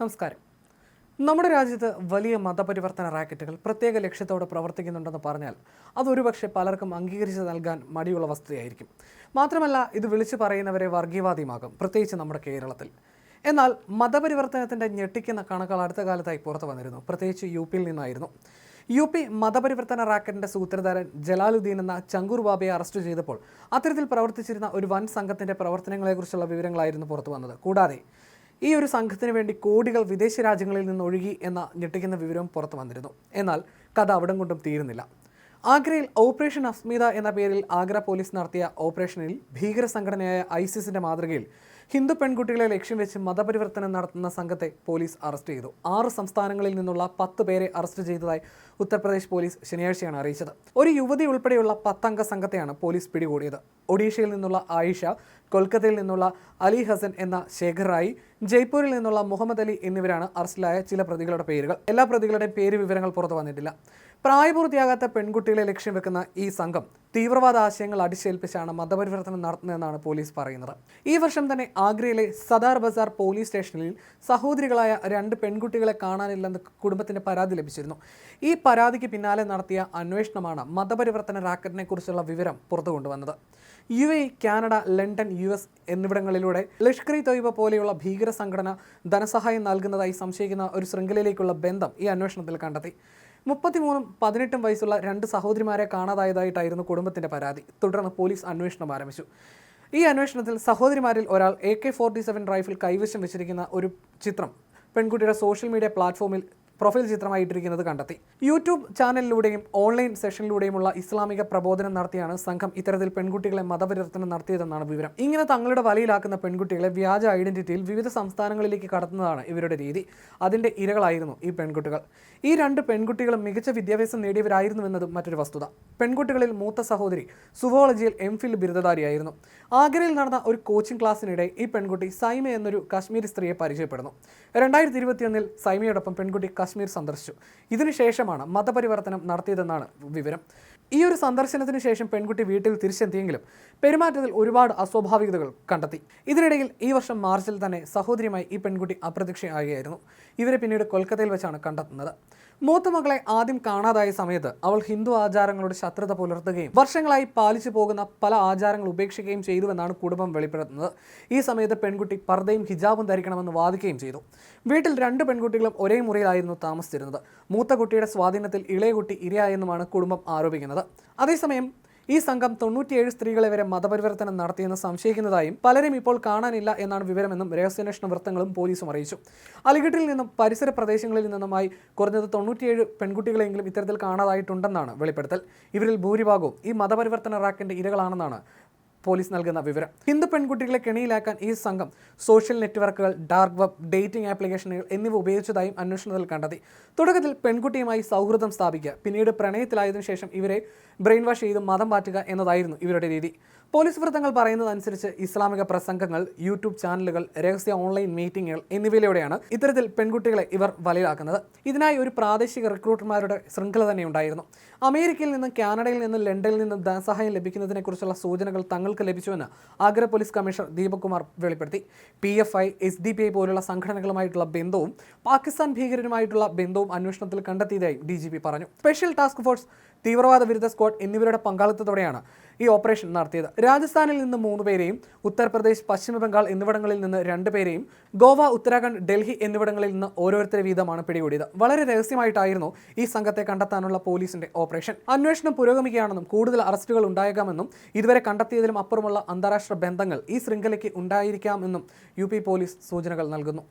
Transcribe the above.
നമസ്കാരം. നമ്മുടെ രാജ്യത്ത് വലിയ മതപരിവർത്തന റാക്കറ്റുകൾ പ്രത്യേക ലക്ഷ്യത്തോടെ പ്രവർത്തിക്കുന്നുണ്ടെന്ന് പറഞ്ഞാൽ അതൊരുപക്ഷെ പലർക്കും അംഗീകരിച്ച് നൽകാൻ മടിയുള്ള വസ്തുതയായിരിക്കും. മാത്രമല്ല ഇത് വിളിച്ചു പറയുന്നവരെ വർഗീയവാദിയുമാകും പ്രത്യേകിച്ച് നമ്മുടെ കേരളത്തിൽ. എന്നാൽ മതപരിവർത്തനത്തിന്റെ ഞെട്ടിക്കുന്ന കണക്കുകൾ അടുത്ത കാലത്തായി പുറത്തു വന്നിരുന്നു. പ്രത്യേകിച്ച് യു പിയിൽ നിന്നായിരുന്നു. യു പി മതപരിവർത്തന റാക്കറ്റിന്റെ സൂത്രധാരൻ ജലാലുദ്ദീൻ എന്ന ചങ്കൂർ ബാബയെ അറസ്റ്റ് ചെയ്തപ്പോൾ അത്തരത്തിൽ പ്രവർത്തിച്ചിരുന്ന ഒരു വൻ സംഘത്തിന്റെ പ്രവർത്തനങ്ങളെക്കുറിച്ചുള്ള വിവരങ്ങളായിരുന്നു പുറത്തു വന്നത്. കൂടാതെ ഈ ഒരു സംഘത്തിന് വേണ്ടി കോടികൾ വിദേശ രാജ്യങ്ങളിൽ നിന്ന് ഒഴുകി എന്ന ഞെട്ടിക്കുന്ന വിവരവും പുറത്തു വന്നിരുന്നു. എന്നാൽ കഥ അവിടം കൊണ്ടും തീരുന്നില്ല. ആഗ്രയിൽ ഓപ്പറേഷൻ അസ്മിത എന്ന പേരിൽ ആഗ്ര പോലീസ് നടത്തിയ ഓപ്പറേഷനിൽ ഭീകര സംഘടനയായ ഐസിസിന്റെ മാതൃകയിൽ ഹിന്ദു പെൺകുട്ടികളെ ലക്ഷ്യം വെച്ച് മതപരിവർത്തനം നടത്തുന്ന സംഘത്തെ പോലീസ് അറസ്റ്റ് ചെയ്തു. ആറ് സംസ്ഥാനങ്ങളിൽ നിന്നുള്ള പത്ത് പേരെ അറസ്റ്റ് ചെയ്തതായി ഉത്തർപ്രദേശ് പോലീസ് ശനിയാഴ്ചയാണ് അറിയിച്ചത്. ഒരു യുവതി ഉൾപ്പെടെയുള്ള പത്തംഗ സംഘത്തെയാണ് പോലീസ് പിടികൂടിയത്. ഒഡീഷയിൽ നിന്നുള്ള ആയിഷ കൊൽക്കത്തയിൽ നിന്നുള്ള അലി ഹസൻ എന്ന ശേഖർ റായി ജയ്പൂരിൽ നിന്നുള്ള മുഹമ്മദ് അലി എന്നിവരാണ് അറസ്റ്റിലായ ചില പ്രതികളുടെ പേരുകൾ. എല്ലാ പ്രതികളുടെയും പേര് വിവരങ്ങൾ പുറത്തു വന്നിട്ടില്ല. പ്രായപൂർത്തിയാകാത്ത പെൺകുട്ടികളെ ലക്ഷ്യം വെക്കുന്ന ഈ സംഘം തീവ്രവാദ ആശയങ്ങൾ അടിച്ചേൽപ്പിച്ചാണ് മതപരിവർത്തനം നടത്തുന്നതെന്നാണ് പോലീസ് പറയുന്നത്. ഈ വർഷം തന്നെ ആഗ്രയിലെ സദാർ ബസാർ പോലീസ് സ്റ്റേഷനിൽ സഹോദരികളായ രണ്ട് പെൺകുട്ടികളെ കാണാനില്ലെന്ന് കുടുംബത്തിന്റെ പരാതി ലഭിച്ചിരുന്നു. ഈ പരാതിക്ക് പിന്നാലെ നടത്തിയ അന്വേഷണമാണ് മതപരിവർത്തന റാക്കറ്റിനെ കുറിച്ചുള്ള വിവരം പുറത്തു കൊണ്ടുവന്നത്. U A Canada London U S എന്നിവിടങ്ങളിലൂടെ Lashkar e Taiba പോലെയുള്ള ഭീകര സംഘടന ധനസഹായം നൽകുന്നതായി സംശയിക്കുന്ന ഒരു ശൃംഖലയിലേക്കുള്ള ബന്ധം ഈ അന്വേഷണത്തിൽ കണ്ടെത്തി. മുപ്പത്തിമൂന്നും പതിനെട്ടും വയസ്സുള്ള രണ്ട് സഹോദരിമാരെ കാണാതായതായിട്ടായിരുന്നു കുടുംബത്തിന്റെ പരാതി. തുടർന്ന് പോലീസ് അന്വേഷണം ആരംഭിച്ചു. ഈ അന്വേഷണത്തിൽ സഹോദരിമാരിൽ ഒരാൾ A K forty seven rifle കൈവശം വെച്ചിരിക്കുന്ന ഒരു ചിത്രം പെൺകുട്ടിയുടെ സോഷ്യൽ മീഡിയ പ്ലാറ്റ്ഫോമിൽ പ്രൊഫൈൽ ചിത്രമായി ചിത്രമായിട്ടിരിക്കുന്നത് കണ്ടെത്തി. യൂട്യൂബ് ചാനലിലൂടെയും ഓൺലൈൻ സെഷനിലൂടെയുമുള്ള ഇസ്ലാമിക പ്രബോധനം നടത്തിയാണ് സംഘം ഇത്തരത്തിൽ പെൺകുട്ടികളെ മതപരിവർത്തനം നടത്തിയതെന്നാണ് വിവരം. ഇങ്ങനെ തങ്ങളുടെ വലയിലാക്കുന്ന പെൺകുട്ടികളെ വ്യാജ ഐഡന്റിറ്റിയിൽ വിവിധ സംസ്ഥാനങ്ങളിലേക്ക് കടത്തുന്നതാണ് ഇവരുടെ രീതി. അതിന്റെ ഇരകളായിരുന്നു ഈ പെൺകുട്ടികൾ. ഈ രണ്ട് പെൺകുട്ടികളും മികച്ച വിദ്യാഭ്യാസം നേടിയവരായിരുന്നുവെന്നതും മറ്റൊരു വസ്തുത. പെൺകുട്ടികളിൽ മൂത്ത സഹോദരി സുവോളജിയിൽ എം ഫിൽ ബിരുദധാരിയായിരുന്നു. ആഗ്രയിൽ നടന്ന ഒരു കോച്ചിംഗ് ക്ലാസ്സിനിടെ ഈ പെൺകുട്ടി സൈമ എന്നൊരു കാശ്മീരി സ്ത്രീയെ പരിചയപ്പെടുന്നു. രണ്ടായിരത്തി ഇരുപത്തിയൊന്നിൽ സൈമയോടൊപ്പം പെൺകുട്ടി കാശ്മീർ സന്ദർശിച്ചു. ഇതിനുശേഷമാണ് മതപരിവർത്തനം നടത്തിയതെന്നാണ് വിവരം. ഈ ഒരു സന്ദർശനത്തിന് ശേഷം പെൺകുട്ടി വീട്ടിൽ തിരിച്ചെത്തിയെങ്കിലും പെരുമാറ്റത്തിൽ ഒരുപാട് അസ്വാഭാവികതകൾ കണ്ടെത്തി. ഇതിനിടയിൽ ഈ വർഷം മാർച്ചിൽ തന്നെ സഹോദരിയുമായി ഈ പെൺകുട്ടി അപ്രത്യക്ഷയാകുകയായിരുന്നു ഇവരെ പിന്നീട് കൊൽക്കത്തയിൽ വെച്ചാണ് കണ്ടെത്തുന്നത്. മൂത്ത മകളെ ആദ്യം കാണാതായ സമയത്ത് അവൾ ഹിന്ദു ആചാരങ്ങളോട് ശത്രുത പുലർത്തുകയും വർഷങ്ങളായി പാലിച്ചു പോകുന്ന പല ആചാരങ്ങൾ ഉപേക്ഷിക്കുകയും ചെയ്തുവെന്നാണ് കുടുംബം വെളിപ്പെടുത്തുന്നത്. ഈ സമയത്ത് പെൺകുട്ടി പർദ്ദയും ഹിജാബും ധരിക്കണമെന്ന് വാദിക്കുകയും ചെയ്തു. വീട്ടിൽ രണ്ട് പെൺകുട്ടികളും ഒരേ മുറിയിലായിരുന്നു താമസിച്ചിരുന്നത്. മൂത്ത കുട്ടിയുടെ സ്വാധീനത്തിൽ ഇളയ കുട്ടി ഇരയായെന്നുമാണ് കുടുംബം ആരോപിക്കുന്നത്. അതേസമയം ഈ സംഘം തൊണ്ണൂറ്റിയേഴ് സ്ത്രീകളെ വരെ മതപരിവർത്തനം നടത്തിയെന്ന് സംശയിക്കുന്നതായും പലരും ഇപ്പോൾ കാണാനില്ല എന്നാണ് വിവരമെന്നും രഹസ്യാന്വേഷണ വൃത്തങ്ങളും പോലീസും അറിയിച്ചു. അലിഗഡിൽ നിന്നും പരിസര പ്രദേശങ്ങളിൽ നിന്നുമായി കുറഞ്ഞത് തൊണ്ണൂറ്റിയേഴ് പെൺകുട്ടികളെങ്കിലും ഇത്തരത്തിൽ കാണാതായിട്ടുണ്ടെന്നാണ് വെളിപ്പെടുത്തൽ. ഇവരിൽ ഭൂരിഭാഗവും ഈ മതപരിവർത്തന റാക്കിന്റെ ഇരകളാണെന്നാണ് പോലീസ് നൽകുന്ന വിവരം. ഹിന്ദു പെൺകുട്ടികളെ കെണിയിലാക്കാൻ ഈ സംഘം സോഷ്യൽ നെറ്റ്വർക്കുകൾ ഡാർക്ക് വെബ് ഡേറ്റിംഗ് ആപ്ലിക്കേഷനുകൾ എന്നിവ ഉപയോഗിച്ചതായും അന്വേഷണത്തിൽ കണ്ടെത്തി. തുടക്കത്തിൽ പെൺകുട്ടിയുമായി സൗഹൃദം സ്ഥാപിക്കുക പിന്നീട് പ്രണയത്തിലായതിനു ശേഷം ഇവരെ ബ്രെയിൻ വാഷ് ചെയ്ത് മതം മാറ്റുക എന്നതായിരുന്നു ഇവരുടെ രീതി. പോലീസ് വൃത്തങ്ങൾ പറയുന്നതനുസരിച്ച് ഇസ്ലാമിക പ്രസംഗങ്ങൾ യൂട്യൂബ് ചാനലുകൾ രഹസ്യ ഓൺലൈൻ മീറ്റിംഗുകൾ എന്നിവയിലൂടെയാണ് ഇത്തരത്തിൽ പെൺകുട്ടികളെ ഇവർ വലയിലാക്കുന്നത്. ഇതിനായി ഒരു പ്രാദേശിക റിക്രൂട്ടർമാരുടെ ശൃംഖല തന്നെ ഉണ്ടായിരുന്നു. അമേരിക്കയിൽ നിന്നും കാനഡയിൽ നിന്നും ലണ്ടനിൽ നിന്നും ധനസഹായം ലഭിക്കുന്നതിനെക്കുറിച്ചുള്ള സൂചനകൾ തങ്ങൾക്ക് ലഭിച്ചുവെന്ന് ആഗ്ര പോലീസ് കമ്മീഷണർ ദീപക് കുമാർ വെളിപ്പെടുത്തി. P F I S D P I പോലുള്ള സംഘടനകളുമായിട്ടുള്ള ബന്ധവും പാകിസ്ഥാൻ ഭീകരരുമായിട്ടുള്ള ബന്ധവും അന്വേഷണത്തിൽ കണ്ടെത്തിയതായി ഡി ജി പി പറഞ്ഞു. സ്പെഷ്യൽ ടാസ്ക് ഫോഴ്സ് തീവ്രവാദ വിരുദ്ധ സ്ക്വാഡ് എന്നിവരുടെ പങ്കാളിത്തത്തോടെയാണ് ഈ ഓപ്പറേഷൻ നടത്തിയത്. രാജസ്ഥാനിൽ നിന്ന് മൂന്ന് പേരെയും ഉത്തർപ്രദേശ് പശ്ചിമ ബംഗാൾ എന്നിവിടങ്ങളിൽ നിന്ന് രണ്ട് പേരെയും ഗോവ ഉത്തരാഖണ്ഡ് ഡൽഹി എന്നിവിടങ്ങളിൽ നിന്ന് ഓരോരുത്തരെ വീതമാണ് പിടികൂടിയത്. വളരെ രഹസ്യമായിട്ടായിരുന്നു ഈ സംഘത്തെ കണ്ടെത്താനുള്ള പോലീസിന്റെ ഓപ്പറേഷൻ. അന്വേഷണം പുരോഗമിക്കുകയാണെന്നും കൂടുതൽ അറസ്റ്റുകൾ ഉണ്ടായേക്കാമെന്നും ഇതുവരെ കണ്ടെത്തിയതിലും അപ്പുറമുള്ള അന്താരാഷ്ട്ര ബന്ധങ്ങൾ ഈ ശൃംഖലയ്ക്ക് ഉണ്ടായിരിക്കാമെന്നും യു പോലീസ് സൂചനകൾ നൽകുന്നു.